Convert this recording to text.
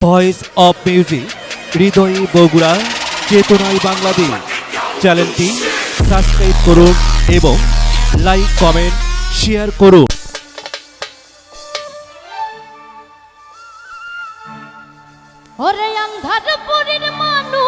Voice of music হৃদয়ে বগুড়া চেতনায় বাংলাদেশ চ্যানেলটি সাবস্ক্রাইব করুন এবং লাইক কমেন্ট শেয়ার করুন। ওরে আন্ধারপুরের মানুষ